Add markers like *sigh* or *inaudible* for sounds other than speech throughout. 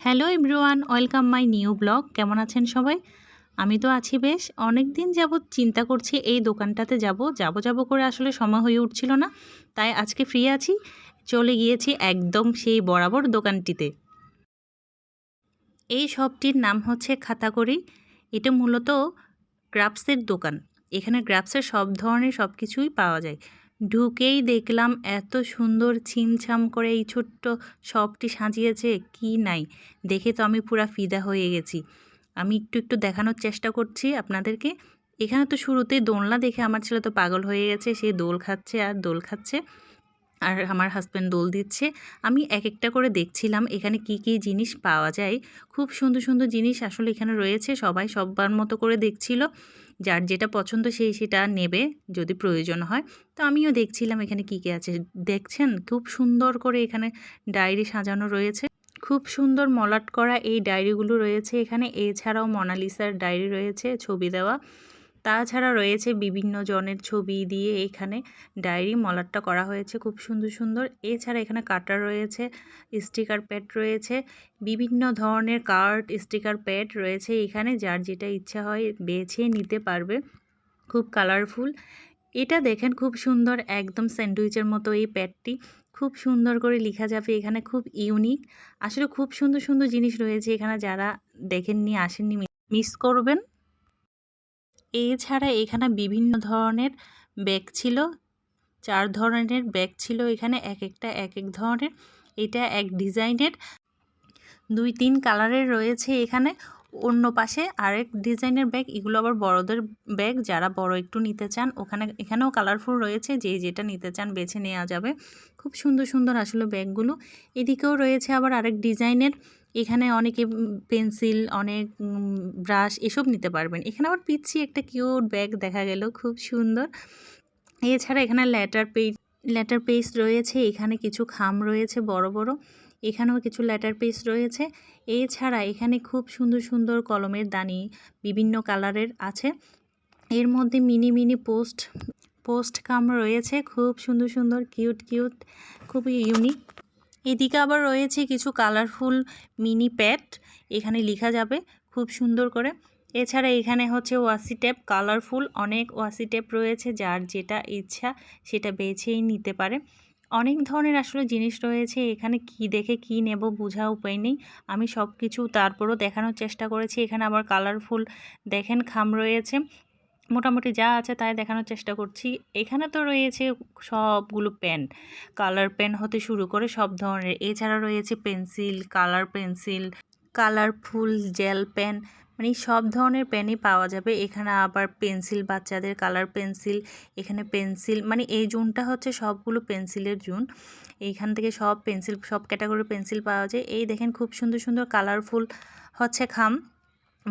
Hello everyone, welcome my new blog. কেমন আছেন সবাই? আমি তো আছি বেশ। অনেক দিন যাবৎ চিন্তা করছি এই দোকানটাতে যাব। যাব যাব করে আসলে সময় হয়ে উঠছিল না, তাই আজকে ফ্রি আছি। চলে গিয়েছি একদম সেই বরাবর দোকানটিতে। এই শপটির নাম হচ্ছে খাতাকড়ি। এটা মূলত গ্রাফসের দোকান। এখানে গ্রাফসের সব ধরনের সব কিছুই পাওয়া যায়। ঢুকেই দেখলাম এত সুন্দর ছিমছাম করে এই ছোট্ট শপটি সাজিয়েছে, কি নাই? দেখে তো আমি পুরা ফিদা হয়ে গেছি। আমি একটু একটু দেখানোর চেষ্টা করছি আপনাদেরকে। এখানে তো শুরুতেই দোলনা দেখে আমার ছেলে তো পাগল হয়ে গেছে, সে দোল খাচ্ছে আর দোল খাচ্ছে। আর আমার হাজব্যান্ড দোল দিচ্ছে। আমি এক একটা করে দেখছিলাম, এখানে কি কি জিনিস পাওয়া যায়। খুব সুন্দর সুন্দর জিনিস আসলে এখানে রয়েছে, সবাই সবার মতো করে দেখছিল। যার যেটা পছন্দ সেই সেটা নেবে, যদি প্রয়োজন হয়। তো আমিও দেখছিলাম এখানে কী কী আছে। দেখছেন? খুব সুন্দর করে এখানে ডায়েরি সাজানো রয়েছে। খুব সুন্দর মলাট করা এই ডায়েরিগুলো রয়েছে এখানে। এছাড়াও মোনালিসার ডায়েরি রয়েছে, ছবি দেওয়া। তাছাড়া রয়েছে বিভিন্ন জনের ছবি দিয়ে এখানে ডায়েরি মলাটটা করা হয়েছে খুব সুন্দর সুন্দর। এছাড়া এখানে কাটার রয়েছে, স্টিকার প্যাড রয়েছে, বিভিন্ন ধরনের কার্ড, স্টিকার প্যাড রয়েছে এখানে যার যেটা ইচ্ছা হয় বেছে নিতে পারবে। খুব কালারফুল। এটা দেখেন খুব সুন্দর একদম স্যান্ডউইচের মতো এই প্যাডটি। খুব সুন্দর করে লেখা যাবে, এখানে খুব ইউনিক। আসলে খুব সুন্দর সুন্দর জিনিস রয়েছে এখানে যারা দেখেননি, আসেননি, মিস করবেন। এছাড়া এখানে বিভিন্ন ধরনের ব্যাগ ছিল। চার ধরনের ব্যাগ ছিল এখানে, এক একটা, এক এক ধরনের। এটা এক ডিজাইনের। দুই, তিন কালারের রয়েছে এখানে। অন্য পাশে আরেক ডিজাইনের ব্যাগ। এগুলো আবার বড়দের ব্যাগ। যারা বড় একটু নিতে চান, ওখানে, এখানেও কালারফুল রয়েছে। যে যেটা নিতে চান বেছে নেওয়া যাবে। খুব সুন্দর সুন্দর আসলে ব্যাগগুলো। এদিকেও রয়েছে আবার আরেক ডিজাইনের। এখানে অনেকে পেন্সিল, অনেক ব্রাশ এসব নিতে পারবেন। এখানে আবার পিচ্ছি একটা কিউট ব্যাগ দেখা গেল, খুব সুন্দর। এছাড়া এখানে ল্যাটার পেজ ল্যাটার পেজ রয়েছে, এখানে কিছু খাম রয়েছে বড় বড়। এখানেও কিছু লেটার পেজ রয়েছে। এছাড়া এখানে খুব সুন্দর সুন্দর কলমের দানি বিভিন্ন কালারের আছে। এর মধ্যে মিনি মিনি পোস্ট পোস্ট কাম রয়েছে, খুব সুন্দর সুন্দর, কিউট কিউট, খুবই ইউনিক। এদিকে আবার রয়েছে কিছু কালারফুল মিনি প্যাড এখানে লেখা যাবে খুব সুন্দর করে। এছাড়া এখানে হচ্ছে ওয়াসি টেপ কালারফুল অনেক ওয়াসি টেপ রয়েছে, যার যেটা ইচ্ছা সেটা বেছেই নিতে পারে। অনেক ধরনের আসলে জিনিস রয়েছে, এখানে কি দেখে কি নেব বোঝা উপায় নেই। আমি সব কিছু তারপরও দেখানোর চেষ্টা করেছি, এখানে আবার কালারফুল দেখেন, খাম রয়েছে। মোটামুটি যা আছে তাই দেখানোর চেষ্টা করছি। এখানে তো রয়েছে সবগুলো পেন। কালার পেন হতে শুরু করে সব ধরনের। এছাড়া রয়েছে pencil, colour pencil, colourful gel pen. মানে সব ধরনের পেনই পাওয়া যাবে। এখানে আবার পেন্সিল, বাচ্চাদের কালার পেন্সিল, এখানে পেন্সিল মানে এই জুনটা হচ্ছে সবগুলো পেন্সিলের জুন। এইখান থেকে সব পেন্সিল, সব ক্যাটাগরির পেন্সিল পাওয়া যায়। এই দেখেন খুব সুন্দর সুন্দর কালারফুল হচ্ছে খাম।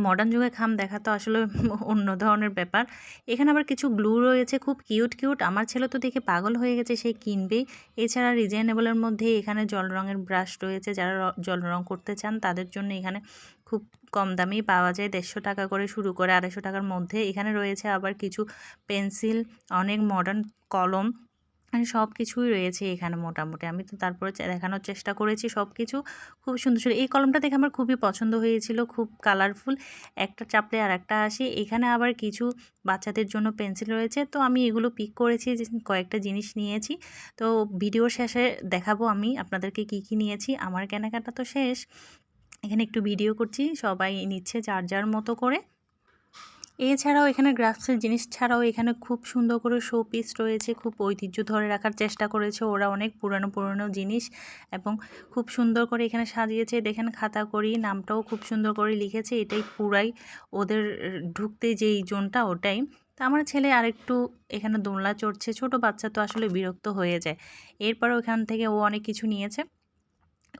মডার্ন যুগে খাম দেখা তো আসলে *laughs* অন্য ধরনের ব্যাপার। এখানে আবার কিছু গ্লু রয়েছে, খুব কিউট কিউট আমার ছেলে তো দেখে পাগল হয়ে গেছে, সে কিনবেই। এছাড়া রিজনেবলের মধ্যে এখানে জল রঙের ব্রাশ রয়েছে, যারা জল রং করতে চান তাদের জন্য এখানে খুব কম দামেই পাওয়া যায়। দেড়শো টাকা করে শুরু করে আড়াইশো টাকার মধ্যে। এখানে রয়েছে আবার কিছু পেন্সিল অনেক মডার্ন কলম। সব কিছুই রয়েছে এখানে মোটামুটি। আমি তো তারপরে দেখানোর চেষ্টা করেছি সব কিছু খুব সুন্দর সুন্দর এই কলমটা দেখে আমার খুবই পছন্দ হয়েছিল, খুব কালারফুল একটা চাপলে আর একটা আসে। এখানে আবার কিছু বাচ্চাদের জন্য পেন্সিল রয়েছে। তো আমি এগুলো পিক করেছি কয়েকটা জিনিস নিয়েছি। তো ভিডিওর শেষে দেখাবো আমি আপনাদেরকে কি কি নিয়েছি। আমার কেনাকাটা তো শেষ। এখানে একটু ভিডিও করছি। সবাই নিচ্ছে যার যার মতো করে। এছাড়াও এখানে গ্রাফসের জিনিস ছাড়াও এখানে খুব সুন্দর করে শো পিস রয়েছে, খুব ঐতিহ্য ধরে রাখার চেষ্টা করেছে ওরা অনেক পুরানো পুরনো জিনিস এবং খুব সুন্দর করে এখানে সাজিয়েছে। দেখেন খাতা করি, নামটাও খুব সুন্দর করে লিখেছে, এটাই পুরাই ওদের ঢুকতে যেই জোনটা ওটাই। তা আমার ছেলে আরেকটু এখানে দোলনা চড়ছে, ছোট বাচ্চা তো আসলে বিরক্ত হয়ে যায়। এরপর ওখান থেকে ও অনেক কিছু নিয়েছে।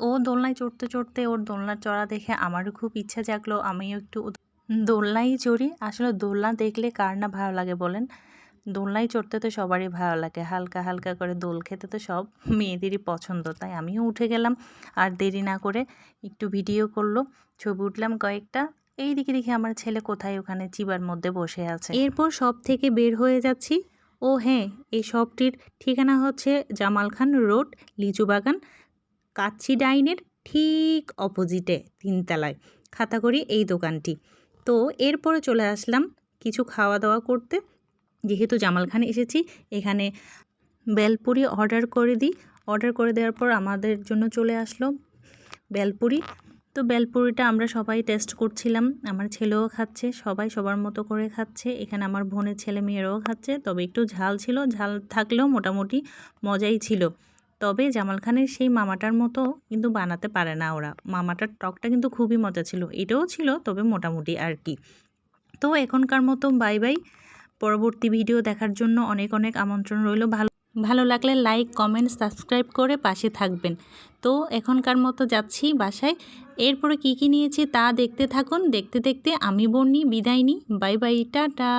ও দোলনায় চড়তে চড়তে ওর দোলনা চড়া দেখে আমারও খুব ইচ্ছা জাগলো, আমিও একটু দোলনায় চড়ি। আসলে দোলনা দেখলে কার না ভালো লাগে বলেন? দোলনায় চড়তে তো সবারই ভালো লাগে। হালকা হালকা করে দোল খেতে তো সব মেয়েদেরই পছন্দ। তাই আমিও উঠে গেলাম আর দেরি না করে একটু ভিডিও করল। ছবি উঠলাম কয়েকটা। এই দিকে দেখে আমার ছেলে কোথায়? ওখানে চিবার মধ্যে বসে আছে। এরপর সব থেকে বের হয়ে যাচ্ছি। ও হ্যাঁ এই শপটির ঠিকানা হচ্ছে জামাল খান রোড, লিচু বাগান, কাচ্চি ডাইনের ঠিক অপোজিটে, তিনতলায়। খাতাকড়ি এই দোকানটি। তো এরপরে চলে আসলাম কিছু খাওয়া দাওয়া করতে। যেহেতু জামালখানে এসেছি, এখানে বেলপুরি অর্ডার করে দিই। অর্ডার করে দেওয়ার পর আমাদের জন্য চলে আসলো বেলপুরি। তো বেলপুরিটা আমরা সবাই টেস্ট করছিলাম। আমার ছেলেও খাচ্ছে, সবাই সবার মতো করে খাচ্ছে। এখানে আমার বোনের ছেলে মেয়েরাও খাচ্ছে। তবে একটু ঝাল ছিল। ঝাল থাকলেও মোটামুটি মজাই ছিল। তবে জামাল খানের সেই মামাটার মতো কিন্তু বানাতে পারে না ওরা। মামাটার টকটা কিন্তু খুবই মজা ছিল। এটাও ছিল, তবে মোটামুটি আর কি। তো এখনকার মতো বাই বাই। পরবর্তী ভিডিও দেখার জন্য অনেক অনেক আমন্ত্রণ রইল। ভালো ভালো লাগলে লাইক, কমেন্ট, সাবস্ক্রাইব করে পাশে থাকবেন। তো এখনকার মতো যাচ্ছি বাসায়। এরপরে কি কি নিয়েছি তা দেখতে থাকুন। দেখতে দেখতে আমি বন্যি বিদায় নিই। Bye bye, tata.